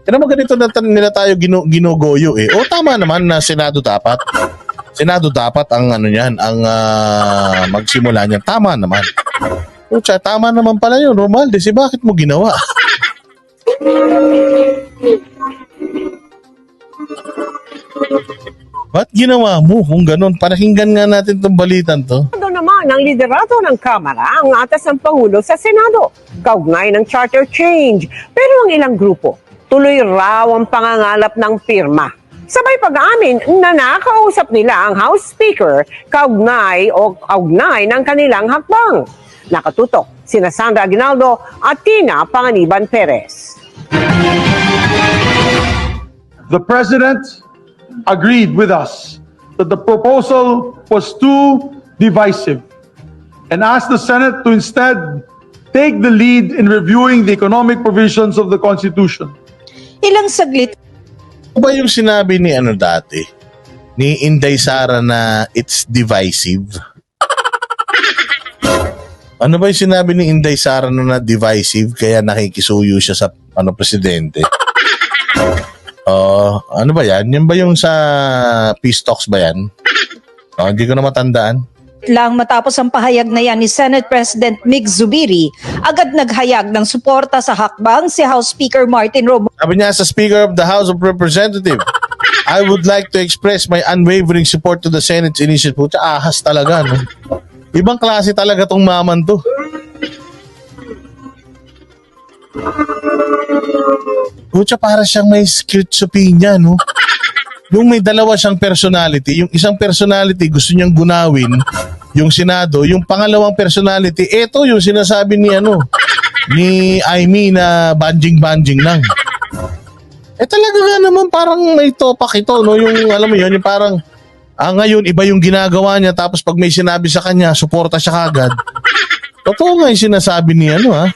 Kaya naman ganito na nila tayo ginu- ginugoyo eh. O tama naman na Senado dapat. Senado dapat ang ano niyan, ang ah, magsimula niyan. Tama naman. Pucha, tama naman pala yun, Romualdez. Eh, bakit mo ginawa? Ba't ginawa mo kung ganun? Panakinggan nga natin tong balitan to. Ano naman ang liderato ng Kamara ang atas ng Pangulo sa Senado, kaugnay ng charter change. Pero ang ilang grupo, tuloy raw ang pangangalap ng pirma. Sabay pag-amin na nakausap nila ang House Speaker kaugnay o kaugnay ng kanilang hakbang. Nakatutok sina Sandra Aguinaldo at Tina Panganiban Perez. The President agreed with us that the proposal was too divisive and asked the Senate to instead take the lead in reviewing the economic provisions of the Constitution. Ilang saglit Ano ba yung sinabi ni ano dati? Ni Inday Sara na it's divisive? ano ba yung sinabi ni Inday Sara na, na divisive kaya nakikisuyo siya sa ano presidente? Oh, ano ba yan? Yan ba yung sa peace talks ba yan? Oh, hindi ko na matandaan. Lang matapos ang pahayag na yan ni Senate President Mig Zubiri, agad naghayag ng suporta sa hakbang si House Speaker Martin Romualdez Sabi niya sa Speaker of the House of Representatives, I would like to express my unwavering support to the Senate's initiative. Puta, ahas talaga, no? Ibang klase talaga tong maman to. Pucha, para siyang may schizophrenia, no? Yung may dalawa siyang personality, yung isang personality gusto niyang gunawin, yung Senado, yung pangalawang personality, eto yung sinasabi ni ano, ni Aimee na banjing-banjing lang. Eh talaga nga naman parang may topak ito, no? Yung alam mo yun, yung parang ah, ngayon iba yung ginagawa niya tapos pag may sinabi sa kanya, suporta siya kagad. Totoo nga yung sinasabi ni ano ha.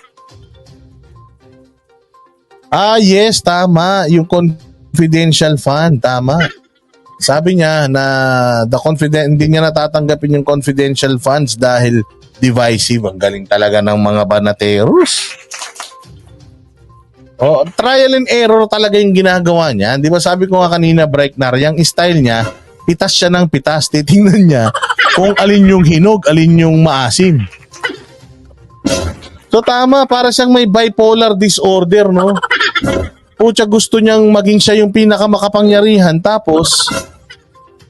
Ah, yes, tama. Yung confidential fund, tama. Sabi niya na the confident hindi niya natatanggapin yung confidential funds dahil divisive. Ang galing talaga ng mga banateros. Oh, trial and error talaga yung ginagawa niya. Di ba sabi ko nga kanina, Breaknar, yung style niya, pitas siya ng pitas. Titingnan niya kung alin yung hinog, alin yung maasim. So tama, para siyang may bipolar disorder, no? Pucha, gusto niyang maging siya yung pinakamakapangyarihan. Tapos,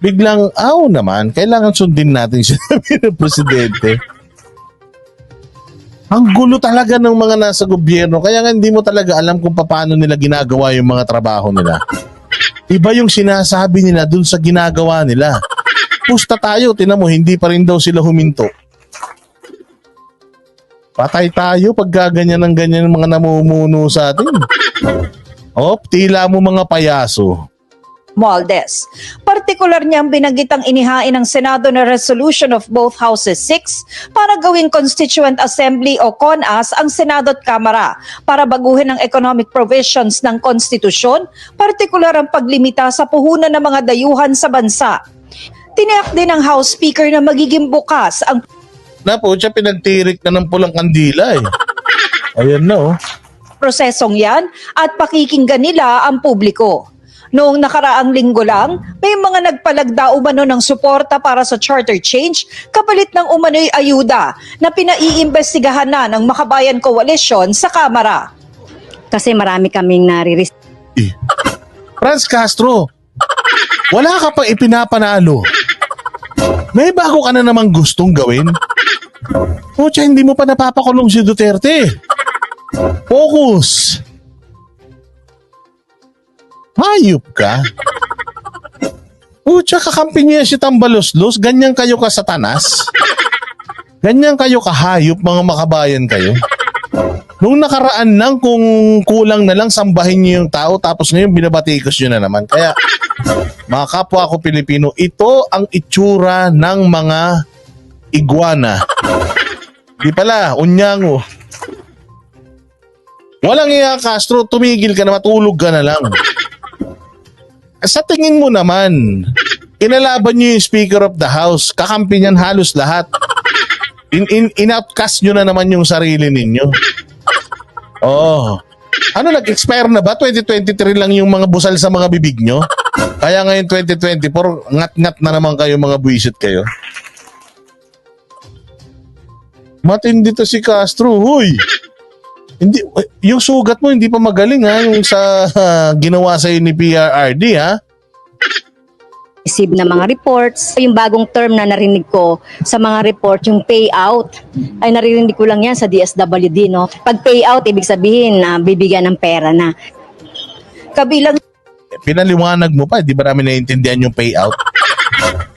biglang, aw naman, kailangan sundin natin siya ng presidente. Ang gulo talaga ng mga nasa gobyerno. Kaya nga hindi mo talaga alam kung paano nila ginagawa yung mga trabaho nila. Iba yung sinasabi nila dun sa ginagawa nila. Pusta tayo, tinan mo, hindi pa rin daw sila huminto. Patay tayo pag gaganyan ng ganyan ng mga namumuno sa atin. Oh, tila mo mga payaso. Romualdez. Partikular niyang binanggitang inihain ng Senado na resolution of both houses 6 para gawing Constituent Assembly o CONAS ang Senado at Kamara para baguhin ang economic provisions ng konstitusyon, partikular ang paglimita sa puhunan ng mga dayuhan sa bansa. Tiniyak din ng House Speaker na magiging bukas ang Na po, siya pinagtirik na ng pulang kandila eh. Ayan na oh. Prosesong yan at pakikinggan nila ang publiko. Noong nakaraang linggo lang, may mga nagpalagda umano ng suporta para sa charter change kapalit ng umano'y ayuda na pinaiimbestigahan na ng Makabayan Coalition sa Kamara. kasi marami kaming nariris Eh. Franz Castro, wala ka pang ipinapanalo. May bago ka na namang gustong gawin. Pucha, hindi mo pa napapakulong si Duterte. Focus. Hayop ka. Pucha, kakampi niya si Tambaloslos. Ganyan kayo ka satanas. Ganyan kayo kahayop, mga makabayan kayo. Nung nakaraan lang, kung kulang na lang, sambahin niyo yung tao, tapos ngayon binabatikos nyo na naman. Kaya, mga kapwa ko Pilipino, ito ang itsura ng mga iguana. Di pala, unyango. Walang iya, Castro, tumigil ka na, matulog ka na lang. Sa tingin mo naman, inalaban niyo yung Speaker of the House, kakampi niyan halos lahat. In, in, in-outcast nyo na naman yung sarili ninyo. Oh, Ano, nag-expire na ba? 2023 lang yung mga busal sa mga bibig nyo? Kaya ngayon 2024, ngat-ngat na naman kayo mga buwisit kayo. Matindi to si Castro, huy! Hindi, yung sugat mo hindi pa magaling ha, yung sa ginawa sa ni PRRD ha. receive na mga reports. Yung bagong term na narinig ko sa mga report, yung payout, ay naririnig ko lang yan sa DSWD, no? Pag payout, ibig sabihin na bibigyan ng pera na. Kabilang Pinaliwanag mo pa, di ba namin naiintindihan yung payout?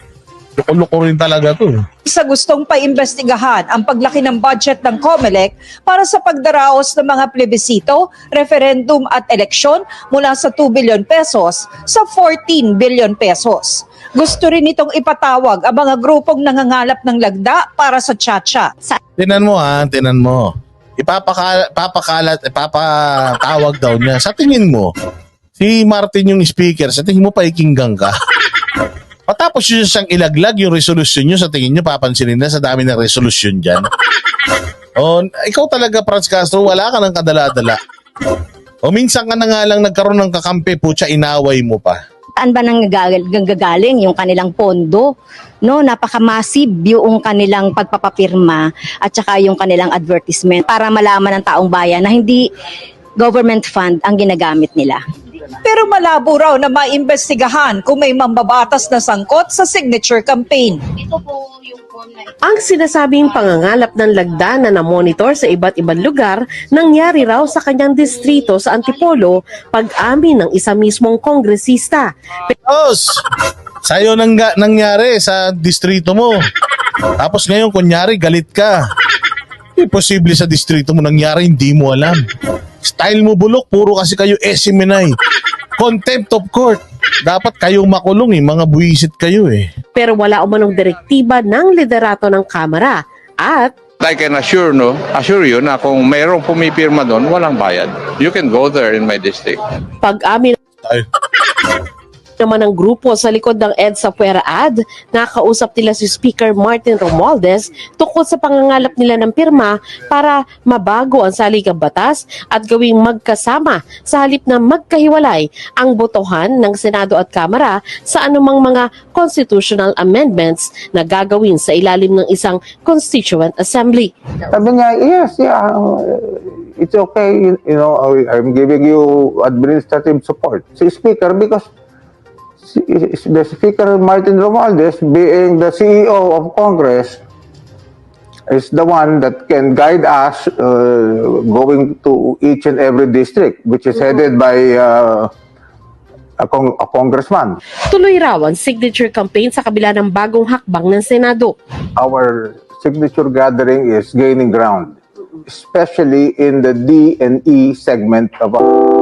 Loko-loko rin talaga to. eh. sa gustong paimbestigahan ang paglaki ng budget ng COMELEC para sa pagdaraos ng mga plebisito, referendum at eleksyon mula sa 2 billion pesos sa 14 billion pesos. Gusto rin itong ipatawag ang mga grupong nangangalap ng lagda para sa tsatsya. Tinan mo ha, tinan mo. Ipapakala, papakalat, ipapatawag daw niya. Sa tingin mo, si Martin yung speaker, sa tingin mo paikinggang ka? Patapos yun siyang ilaglag yung resolution nyo, sa tingin nyo papansinin na sa dami ng resolution dyan. O, ikaw talaga, Franz Castro, wala ka ng kadala-dala. O minsan ka na nga lang nagkaroon ng kakampi, putya, inaway mo pa. Saan ba nang gagaling yung kanilang pondo? No, napaka-massive yung kanilang pagpapapirma at saka yung kanilang advertisement para malaman ng taong bayan na hindi government fund ang ginagamit nila. Pero malabo raw na maimbestigahan kung may mambabatas na sangkot sa signature campaign. Ang sinasabing pangangalap ng lagda na namonitor sa iba't ibang lugar nangyari raw sa kanyang distrito sa Antipolo pag-amin ng isa mismong kongresista. Os, sa'yo nang nangyari sa distrito mo. Tapos ngayon, kunyari, galit ka. Imposible sa distrito mo nangyari, hindi mo alam. Style mo bulok, puro kasi kayo esiminay. Contempt of court. Dapat kayong makulong eh, mga buwisit kayo eh. Pero wala umanong direktiba ng liderato ng Kamara at I can assure no, assure you na kung mayroong pumipirma doon, walang bayad. You can go there in my district. pag-amin Ay, naman ng grupo sa likod ng EDSA Puera ad, nakausap nila si Speaker Martin Romualdez tungkol sa pangangalap nila ng pirma para mabago ang saligang batas at gawing magkasama sa halip na magkahiwalay ang botohan ng Senado at Kamara sa anumang mga constitutional amendments na gagawin sa ilalim ng isang Constituent Assembly. Sabi niya, yes, yeah, uh, it's okay, you, know, I'm giving you administrative support. Si Speaker, because the Speaker Martin Romualdez, being the CEO of Congress, is the one that can guide us uh, going to each and every district, which is headed by uh, a, con- a congressman. Tuloy raw ang signature campaign sa kabila ng bagong hakbang ng Senado. our signature gathering is gaining ground, especially in the D and E segment of our